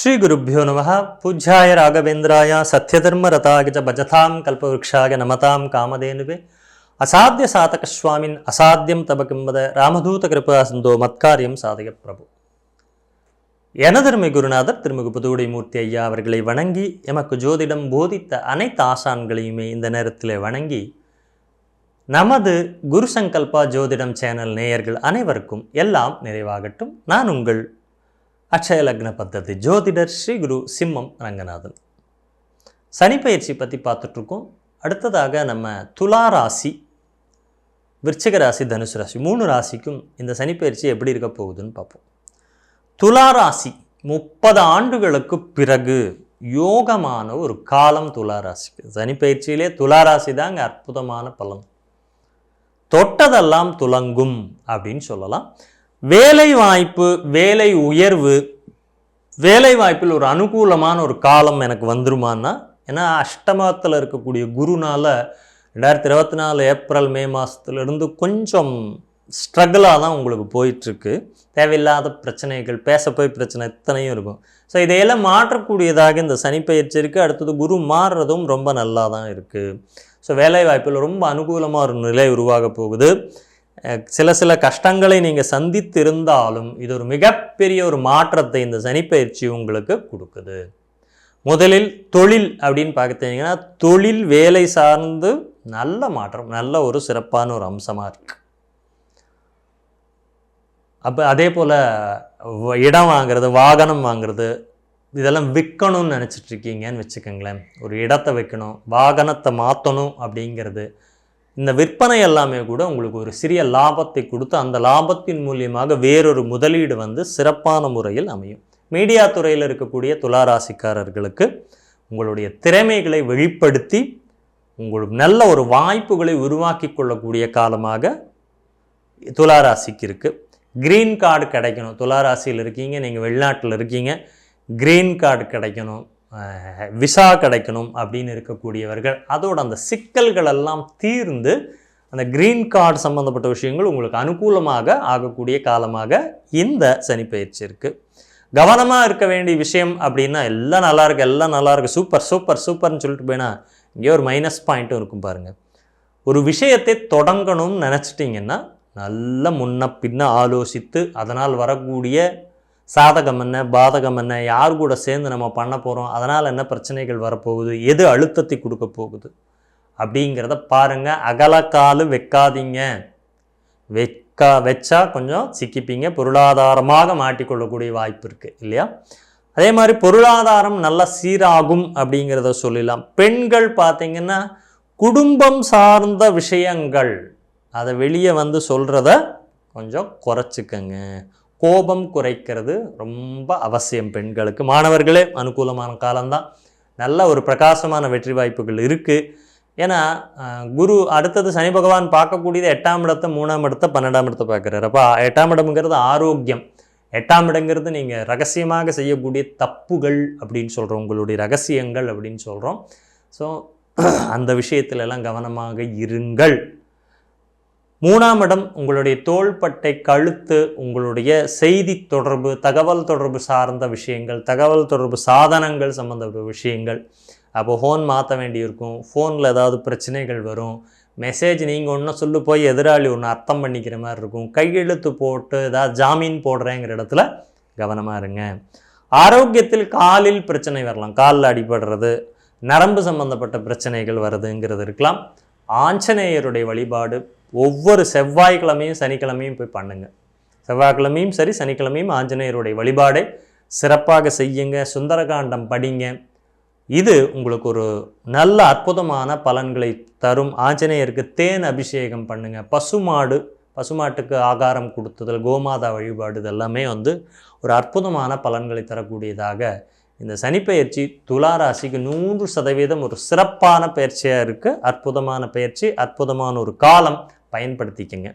ஸ்ரீ குருப்பியோ நம பூஜ்யாய ராகவேந்திராய சத்யதர்மரதாகிஜ பஜதாம் கல்பவருஷாக நமதாம் காமதேனுவே அசாத்திய சாதக சுவாமின் அசாத்தியம் தபகிம்பத ராமதூத கிருபாசந்தோ மத்காரியம் சாதக பிரபு எனதருமை குருநாதர் திருமிகு புதுவுடை மூர்த்தி ஐயா அவர்களை வணங்கி எமக்கு ஜோதிடம் போதித்த அனைத்து ஆசான்களையுமே இந்த நேரத்தில் வணங்கி நமது குரு சங்கல்பா ஜோதிடம் சேனல் நேயர்கள் அனைவருக்கும் எல்லாம் நிறைவாகட்டும். நான் உங்கள் அட்சய லக்ன பத்ததி ஜோதிடர் ஸ்ரீ குரு சிம்மம் ரங்கநாதன். சனி பயிற்சி பற்றி பார்த்துட்ருக்கோம். அடுத்ததாக நம்ம துலா ராசி விருச்சிக ராசி தனுசு ராசி மூணு ராசிக்கும் இந்த சனி பயிற்சி எப்படி இருக்க போகுதுன்னு பார்ப்போம். துலா ராசி முப்பது ஆண்டுகளுக்கு பிறகு யோகமான ஒரு காலம் துலா ராசிக்கு. சனி பயிற்சியிலே துலா ராசி தாங்க அற்புதமான பலன். தொட்டதெல்லாம் துலங்கும் அப்படின்னு சொல்லலாம். வேலை வாய்ப்பு வேலை உயர்வு வேலை வாய்ப்பில் ஒரு அனுகூலமான ஒரு காலம் எனக்கு வந்துருமான்னா ஏன்னா அஷ்டமத்தில் இருக்கக்கூடிய குருனால் ரெண்டாயிரத்தி இருபத்தி நாலு ஏப்ரல் மே மாதத்துலேருந்து கொஞ்சம் ஸ்ட்ரகிளாக தான் உங்களுக்கு போயிட்டுருக்கு. தேவையில்லாத பிரச்சனைகள் பேச போய் பிரச்சனை இத்தனையும் இருக்கும். ஸோ இதையெல்லாம் மாற்றக்கூடியதாக இந்த சனிப்பயிற்சி இருக்குது அடுத்தது குரு மாறுறதும் ரொம்ப நல்லா தான் இருக்குது ஸோ வேலைவாய்ப்பில் ரொம்ப அனுகூலமாக ஒரு நிலை உருவாக போகுது. சில சில கஷ்டங்களை நீங்கள் சந்தித்திருந்தாலும் இது ஒரு மிகப்பெரிய ஒரு மாற்றத்தை இந்த சனிப்பயிற்சி உங்களுக்கு கொடுக்குது. முதலில் தொழில் அப்படின்னு பார்த்தீங்கன்னா தொழில் வேலை சார்ந்து நல்ல மாற்றம் நல்ல ஒரு சிறப்பான ஒரு அம்சமாக இருக்கு. அப்போ அதே போல் இடம் வாங்குறது வாகனம் வாங்குறது இதெல்லாம் விற்கணும்னு நினச்சிட்ருக்கீங்கன்னு வச்சுக்கோங்களேன். ஒரு இடத்தை வைக்கணும் வாகனத்தை மாற்றணும் அப்படிங்கிறது இந்த விற்பனை எல்லாமே கூட உங்களுக்கு ஒரு சிறிய லாபத்தை கொடுத்து அந்த லாபத்தின் மூலியமாக வேறொரு முதலீடு வந்து சிறப்பான முறையில் அமையும். மீடியா துறையில் இருக்கக்கூடிய துளாராசிக்காரர்களுக்கு உங்களுடைய திறமைகளை வெளிப்படுத்தி உங்களுக்கு நல்ல ஒரு வாய்ப்புகளை உருவாக்கி கொள்ளக்கூடிய காலமாக துளாராசிக்கு இருக்குது க்ரீன் கார்டு கிடைக்கணும். துளாராசியில் இருக்கீங்க நீங்கள் வெளிநாட்டில் இருக்கீங்க. க்ரீன் கார்டு கிடைக்கணும். விசா கிடைக்கணும் அப்படின்னு இருக்கக்கூடியவர்கள் அதோட அந்த சிக்கல்கள் எல்லாம் தீர்ந்து அந்த க்ரீன் கார்டு சம்மந்தப்பட்ட விஷயங்கள் உங்களுக்கு அனுகூலமாக ஆகக்கூடிய காலமாக இந்த சனி பயிற்சி இருக்குது கவனமாக இருக்க வேண்டிய விஷயம் அப்படின்னா எல்லாம் நல்லா இருக்குது எல்லாம் நல்லா இருக்கு சூப்பர் சூப்பர் சூப்பர்னு சொல்லிட்டு போயினா இங்கே ஒரு மைனஸ் பாயிண்ட்டும் இருக்கும் பாருங்கள் ஒரு விஷயத்தை தொடங்கணும்னு நினச்சிட்டிங்கன்னா நல்ல முன்ன பின்ன ஆலோசித்து அதனால் வரக்கூடிய சாதகம் என்ன பாதகம் என்ன யார் கூட சேர்ந்து நம்ம பண்ண போகிறோம் அதனால் என்ன பிரச்சனைகள் வரப்போகுது எது அழுத்தத்தை கொடுக்க போகுது அப்படிங்கிறத பாருங்கள் அகலக்காலு வைக்காதீங்க. வைக்கா வச்சா கொஞ்சம் சிக்கிப்பீங்க. பொருளாதாரமாக மாட்டிக்கொள்ளக்கூடிய வாய்ப்பு இருக்குது இல்லையா? அதே மாதிரி பொருளாதாரம் நல்லா சீராகும் அப்படிங்கிறத சொல்லலாம் பெண்கள் பார்த்திங்கன்னா குடும்பம் சார்ந்த விஷயங்கள் அதை வெளியே வந்து சொல்கிறத கொஞ்சம் குறைச்சிக்கங்க. கோபம் குறைக்கிறது ரொம்ப அவசியம் பெண்களுக்கு. மாணவர்களே அனுகூலமான காலம்தான். நல்ல ஒரு பிரகாசமான வெற்றி வாய்ப்புகள் இருக்குது ஏன்னா குரு அடுத்தது சனி பகவான் பார்க்கக்கூடியது எட்டாம் இடத்தை மூணாம் இடத்த பன்னெண்டாம் இடத்த பார்க்குறாரு. அப்போ எட்டாம் இடம்ங்கிறது ஆரோக்கியம். எட்டாம் இடங்கிறது நீங்கள் ரகசியமாக செய்யக்கூடிய தப்புகள் அப்படின்னு சொல்கிறோம் உங்களுடைய ரகசியங்கள் அப்படின்னு சொல்கிறோம் ஸோ அந்த விஷயத்திலெல்லாம் கவனமாக இருங்கள். மூணாம் இடம் உங்களுடைய தோள்பட்டை கழுத்து உங்களுடைய செய்தி தொடர்பு தகவல் தொடர்பு சார்ந்த விஷயங்கள் தகவல் தொடர்பு சாதனங்கள் சம்மந்தப்பட்ட விஷயங்கள். அப்போ ஃபோன் மாற்ற வேண்டியிருக்கும். ஃபோனில் ஏதாவது பிரச்சனைகள் வரும். மெசேஜ் நீங்கள் ஒன்று சொல்லு போய் எதிராளி ஒன்று அர்த்தம் பண்ணிக்கிற மாதிரி இருக்கும். கையெழுத்து போட்டு ஏதாவது ஜாமீன் போடுறேங்கிற இடத்துல கவனமாக இருங்க. ஆரோக்கியத்தில் காலில் பிரச்சனை வரலாம். காலில் அடிபடுறது நரம்பு சம்மந்தப்பட்ட பிரச்சனைகள் வருதுங்கிறது இருக்கலாம். ஆஞ்சநேயருடைய வழிபாடு ஒவ்வொரு செவ்வாய்க்கிழமையும் சனிக்கிழமையும் போய் பண்ணுங்கள் செவ்வாய்க்கிழமையும் சரி சனிக்கிழமையும் ஆஞ்சநேயருடைய வழிபாடை சிறப்பாக செய்யுங்க சுந்தரகாண்டம் படிங்க. இது உங்களுக்கு ஒரு நல்ல அற்புதமான பலன்களை தரும். ஆஞ்சநேயருக்கு தேன் அபிஷேகம் பண்ணுங்கள் பசுமாடு பசுமாட்டுக்கு ஆகாரம் கொடுத்ததல் கோமாதா வழிபாடு இதெல்லாமே வந்து ஒரு அற்புதமான பலன்களை தரக்கூடியதாக இந்த சனிப்பெயர்ச்சி துலா ராசிக்கு நூறு சதவீதம் ஒரு சிறப்பான பயிற்சியாக இருக்குது அற்புதமான பயிற்சி அற்புதமான ஒரு காலம். பயன்படுத்திக்கங்க.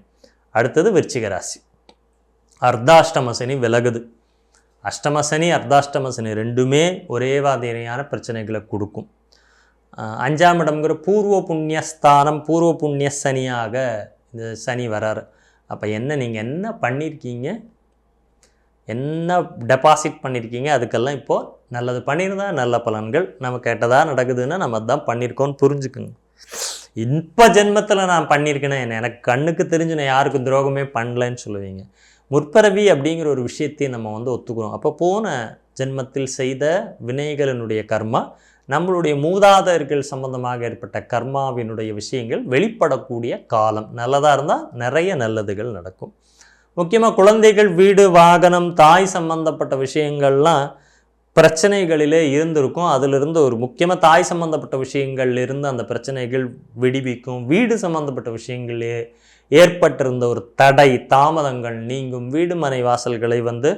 அடுத்தது விருச்சிக ராசி. அர்த்தாஷ்டம சனி விலகுது. அஷ்டம சனி அர்த்தாஷ்டம சனி ரெண்டுமே ஒரே மாதிரியான பிரச்சனைகளை கொடுக்கும். அஞ்சாம் இடம்ங்கிற பூர்வ புண்ணியஸ்தானம் பூர்வ புண்ணிய சனியாக இந்த சனி வராரு. அப்போ என்ன நீங்கள் என்ன பண்ணியிருக்கீங்க என்ன டெபாசிட் பண்ணியிருக்கீங்க அதுக்கெல்லாம் இப்போது நல்லது பண்ணியிருந்தா நல்ல பலன்கள் நம்ம கேட்டதாக நடக்குதுன்னா நம்ம தான் பண்ணியிருக்கோன்னு புரிஞ்சுக்குங்க. இப்போ ஜென்மத்தில் நான் பண்ணியிருக்கேனே எனக்கு கண்ணுக்கு தெரிஞ்சு நான் யாருக்கும் துரோகமே பண்ணலன்னு சொல்லுவீங்க. முற்பிறவி அப்படிங்கிற ஒரு விஷயத்தையும் நம்ம வந்து ஒத்துக்கிறோம். அப்போ போன ஜென்மத்தில் செய்த வினைகளினுடைய கர்மா நம்மளுடைய மூதாதையர்கள் சம்பந்தமாக ஏற்பட்ட கர்மாவினுடைய விஷயங்கள் வெளிப்படக்கூடிய காலம். நல்லதாக இருந்தால் நிறைய நல்லதுகள் நடக்கும். முக்கியமாக குழந்தைகள் வீடு வாகனம் தாய் சம்பந்தப்பட்ட விஷயங்கள்லாம் பிரச்சனைகளிலே இருந்திருக்கும். அதிலிருந்து ஒரு முக்கியமாக தாய் சம்மந்தப்பட்ட விஷயங்கள்ல இருந்து அந்த பிரச்சனைகள் விடுவிக்கும். வீடு சம்மந்தப்பட்ட விஷயங்களே ஏற்பட்டிருந்த ஒரு தடை தாமதங்கள் நீங்கும். வீடு மனை வாசல்களை வந்து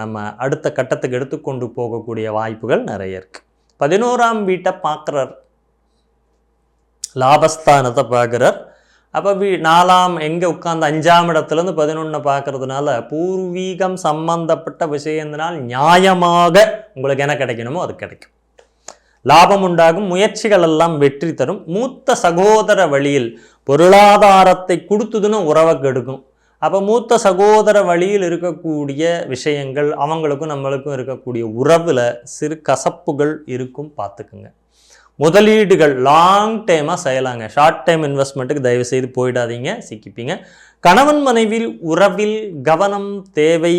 நம்ம அடுத்த கட்டத்துக்கு எடுத்துக்கொண்டு போகக்கூடிய வாய்ப்புகள் நிறைய இருக்குது பதினோராம் வீட்டை பார்க்குறார். லாபஸ்தானத்தை பார்க்குறார். அப்போ வீ நாலாம் எங்கே உட்காந்து அஞ்சாம் இடத்துலேருந்து பதினொன்று பார்க்கறதுனால பூர்வீகம் சம்பந்தப்பட்ட விஷயத்தினால் நியாயமாக உங்களுக்கு என்ன கிடைக்கணுமோ அது கிடைக்கும். லாபம் உண்டாகும் முயற்சிகள் எல்லாம் வெற்றி தரும். மூத்த சகோதர வழியில் பொருளாதாரத்தை கொடுத்ததுன்னு உறவை கெடுக்கும் அப்போ மூத்த சகோதர வழியில் இருக்கக்கூடிய விஷயங்கள் அவங்களுக்கும் நம்மளுக்கும் இருக்கக்கூடிய உறவில் சிறு கசப்புகள் இருக்கும் பார்த்துக்குங்க. முதலீடுகள் லாங் டைமாக செய்யலாங்க. ஷார்ட் டைம் இன்வெஸ்ட்மெண்ட்டுக்கு தயவு செய்து போயிடாதீங்க சிக்கிப்பீங்க. கணவன் மனைவியில் உறவில் கவனம் தேவை.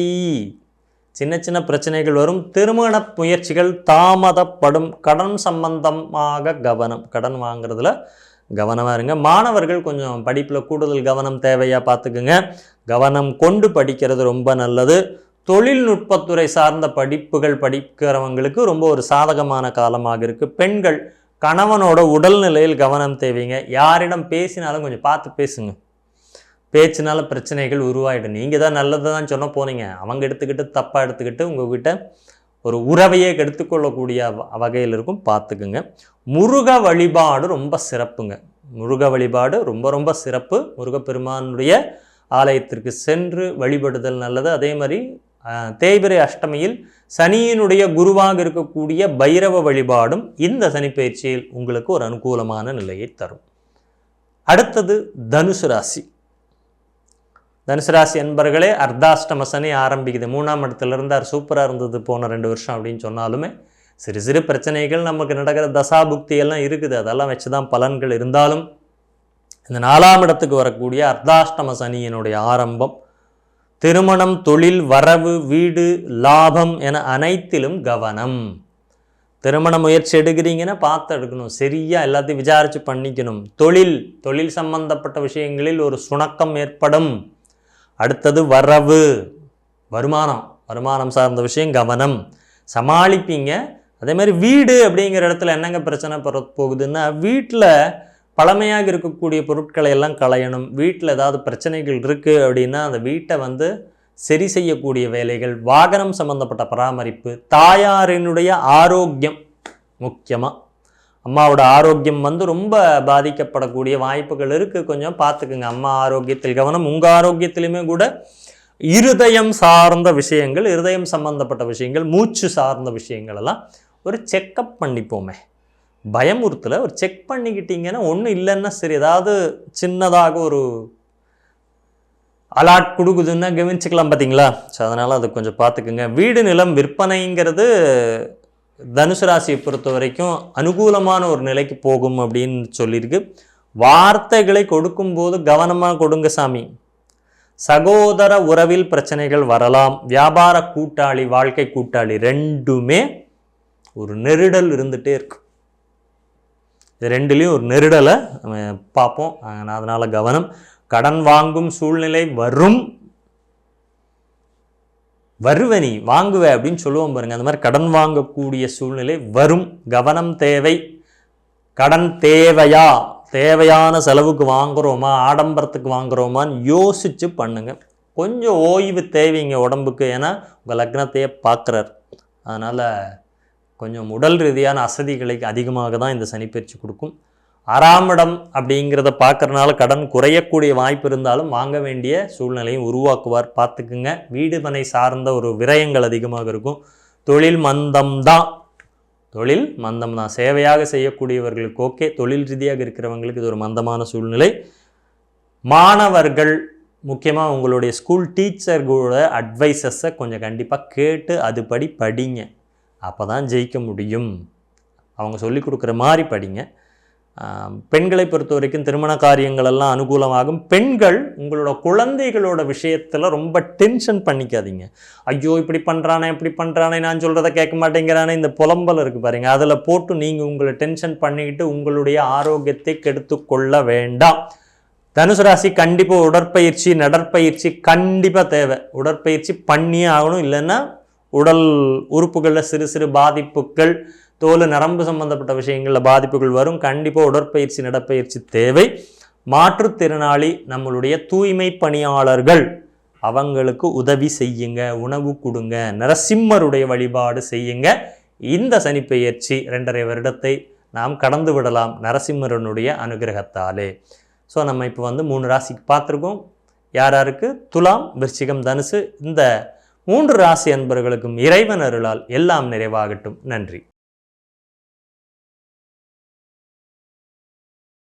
சின்ன சின்ன பிரச்சனைகள் வரும். திருமண முயற்சிகள் தாமதப்படும். கடன் சம்பந்தமாக கவனம். கடன் வாங்குறதுல கவனமாக இருங்க. மாணவர்கள் கொஞ்சம் படிப்பில் கூடுதல் கவனம் தேவையாக பார்த்துக்குங்க. கவனம் கொண்டு படிக்கிறது ரொம்ப நல்லது. தொழில்நுட்பத்துறை சார்ந்த படிப்புகள் படிக்கிறவங்களுக்கு ரொம்ப ஒரு சாதகமான காலமாக இருக்குது பெண்கள் கணவனோட உடல்நிலையில் கவனம் தேவைங்க. யாரிடம் பேசினாலும் கொஞ்சம் பார்த்து பேசுங்க. பேச்சினால பிரச்சனைகள் உருவாயிடும். நீங்கள் தான் நல்லது தான் சொன்ன போனீங்க. அவங்க எடுத்துக்கிட்டு தப்பாக எடுத்துக்கிட்டு உங்ககிட்ட ஒரு உறவையே கெடுத்துக்கொள்ளக்கூடிய வ- வகையில் இருக்கும். பார்த்துக்குங்க. முருக வழிபாடு ரொம்ப சிறப்புங்க. முருக வழிபாடு ரொம்ப ரொம்ப சிறப்பு. முருகப்பெருமானுடைய ஆலயத்திற்கு சென்று வழிபடுதல் நல்லது. அதே மாதிரி தேய்பிரை அஷ்டமியில் சனியினுடைய குருவாக இருக்கக்கூடிய பைரவ வழிபாடும் இந்த சனிப்பயிற்சியில் உங்களுக்கு ஒரு அனுகூலமான நிலையை தரும். அடுத்தது தனுசு ராசி. தனுசு ராசி என்பர்களே அர்த்தாஷ்டம சனி ஆரம்பிக்குது. மூணாம் இடத்துல இருந்தார் சூப்பராக இருந்தது போன ரெண்டு வருஷம் அப்படின்னு சொன்னாலுமே சிறு சிறு பிரச்சனைகள் நமக்கு நடக்கிற தசாபுக்தி எல்லாம் இருக்குது. அதெல்லாம் வச்சு தான் பலன்கள் இருந்தாலும் இந்த நாலாம் இடத்துக்கு வரக்கூடிய அர்த்தாஷ்டம சனியினுடைய ஆரம்பம் திருமணம் தொழில் வரவு வீடு லாபம் என அனைத்திலும் கவனம். திருமண முயற்சி எடுக்கிறீங்கன்னா பார்த்து எடுக்கணும். சரியாக எல்லாத்தையும் விசாரித்து பண்ணிக்கணும். தொழில் தொழில் சம்பந்தப்பட்ட விஷயங்களில் ஒரு சுணக்கம் ஏற்படும். அடுத்தது வரவு. வருமானம். வருமானம் சார்ந்த விஷயம் கவனம். சமாளிப்பீங்க. அதே மாதிரி வீடு அப்படிங்கிற இடத்துல என்னங்க பிரச்சனை போகுதுன்னா வீட்டில் பழமையாக இருக்கக்கூடிய பொருட்களை எல்லாம் களையணும். வீட்டில் ஏதாவது பிரச்சனைகள் இருக்குது அப்படின்னா அந்த வீட்டை வந்து சரி செய்யக்கூடிய வேலைகள் வாகனம் சம்பந்தப்பட்ட பராமரிப்பு தாயாரினுடைய ஆரோக்கியம் முக்கியமாக அம்மாவோட ஆரோக்கியம் வந்து ரொம்ப பாதிக்கப்படக்கூடிய வாய்ப்புகள் இருக்குது கொஞ்சம் பார்த்துக்குங்க. அம்மா ஆரோக்கியத்தில் கவனம். உங்கள் ஆரோக்கியத்திலையுமே கூட இருதயம் சார்ந்த விஷயங்கள் இருதயம் சம்பந்தப்பட்ட விஷயங்கள் மூச்சு சார்ந்த விஷயங்கள் எல்லாம் ஒரு செக்கப் பண்ணிப்போமே. பயமுறுத்தல ஒரு செக் பண்ணிக்கிட்டீங்கன்னா ஒன்றும் இல்லைன்னா சரி ஏதாவது சின்னதாக ஒரு அலாட் கொடுக்குதுன்னா கவனிச்சுக்கலாம் பார்த்தீங்களா ஸோ அதனால் அது கொஞ்சம் பார்த்துக்குங்க. வீடு நிலம் விற்பனைங்கிறது தனுசு ராசியை பொறுத்த வரைக்கும் அனுகூலமான ஒரு நிலைக்கு போகும் அப்படின்னு சொல்லியிருக்கு. வார்த்தைகளை கொடுக்கும்போது கவனமாக கொடுங்க சாமி. சகோதர உறவில் பிரச்சனைகள் வரலாம். வியாபார கூட்டாளி வாழ்க்கை கூட்டாளி ரெண்டுமே ஒரு நெருடல் இருந்துகிட்டே இருக்கும் இது ரெண்டுலேயும் ஒரு நெருடலை நம்ம பார்ப்போம். அதனால் கவனம். கடன் வாங்கும் சூழ்நிலை வரும். வருவனி வாங்குவ அப்படின்னு சொல்லுவோம் பாருங்க. அந்த மாதிரி கடன் வாங்கக்கூடிய சூழ்நிலை வரும். கவனம் தேவை. கடன் தேவையா? தேவையான செலவுக்கு வாங்குறோமா? ஆடம்பரத்துக்கு வாங்குறோமான்னு யோசித்து பண்ணுங்கள் கொஞ்சம் ஓய்வு தேவைங்க உடம்புக்கு. ஏன்னா உங்கள் லக்னத்தையே பார்க்குறார். அதனால் கொஞ்சம் உடல் ரீதியான அசதிகளை அதிகமாக தான் இந்த சனிப்பயிற்சி கொடுக்கும். ஆறாம் இடம் அப்படிங்கிறத பார்க்குறனால கடன் குறையக்கூடிய வாய்ப்பு இருந்தாலும் வாங்க வேண்டிய சூழ்நிலையும் உருவாக்குவார். பார்த்துக்குங்க. வீடு மனை சார்ந்த ஒரு விரயங்கள் அதிகமாக இருக்கும். தொழில் மந்தம்தான் தொழில் மந்தம் தான். சேவையாக செய்யக்கூடியவர்களுக்கு ஓகே. தொழில் ரீதியாக இருக்கிறவங்களுக்கு இது ஒரு மந்தமான சூழ்நிலை. மாணவர்கள் முக்கியமாக உங்களுடைய ஸ்கூல் டீச்சர்களோட அட்வைசஸை கொஞ்சம் கண்டிப்பாக கேட்டு அதுபடி படிங்க. அப்போ தான் ஜெயிக்க முடியும். அவங்க சொல்லி கொடுக்குற மாதிரி படிங்க. பெண்களை பொறுத்த வரைக்கும் திருமண காரியங்கள் எல்லாம் அனுகூலமாகும். பெண்கள் உங்களோட குழந்தைகளோட விஷயத்தில் ரொம்ப டென்ஷன் பண்ணிக்காதீங்க. ஐயோ இப்படி பண்ணுறானே இப்படி பண்ணுறானே நான் சொல்கிறத கேட்க மாட்டேங்கிறானே இந்த புலம்பல் இருக்குது பாருங்கள் அதில் போட்டு நீங்கள் உங்களை டென்ஷன் பண்ணிக்கிட்டு உங்களுடைய ஆரோக்கியத்தை கெடுத்து கொள்ள வேண்டாம். தனுசு ராசி கண்டிப்பாக உடற்பயிற்சி நடற்பயிற்சி கண்டிப்பாக தேவை. உடற்பயிற்சி பண்ணியே ஆகணும். இல்லைன்னா உடல் உறுப்புகளில் சிறு சிறு பாதிப்புகள் தோல் நரம்பு சம்பந்தப்பட்ட விஷயங்களில் பாதிப்புகள் வரும். கண்டிப்பாக உடற்பயிற்சி நடப்பயிற்சி தேவை. மாற்றுத்திறனாளி நம்மளுடைய தூய்மை பணியாளர்கள் அவங்களுக்கு உதவி செய்யுங்க உணவு கொடுங்க நரசிம்மருடைய வழிபாடு செய்யுங்க. இந்த சனிப்பெயர்ச்சி ரெண்டரை வருடத்தை நாம் கடந்து விடலாம் நரசிம்மரனுடைய அனுகிரகத்தாலே. ஸோ நம்ம இப்போ வந்து மூணு ராசிக்கு பார்த்துருக்கோம். யார் யாருக்கு? துலாம் விருச்சிகம் தனுசு. இந்த மூன்று ராசி அன்பர்களுக்கும் இறைவன் அருளால் எல்லாம் நிறைவாகட்டும். நன்றி.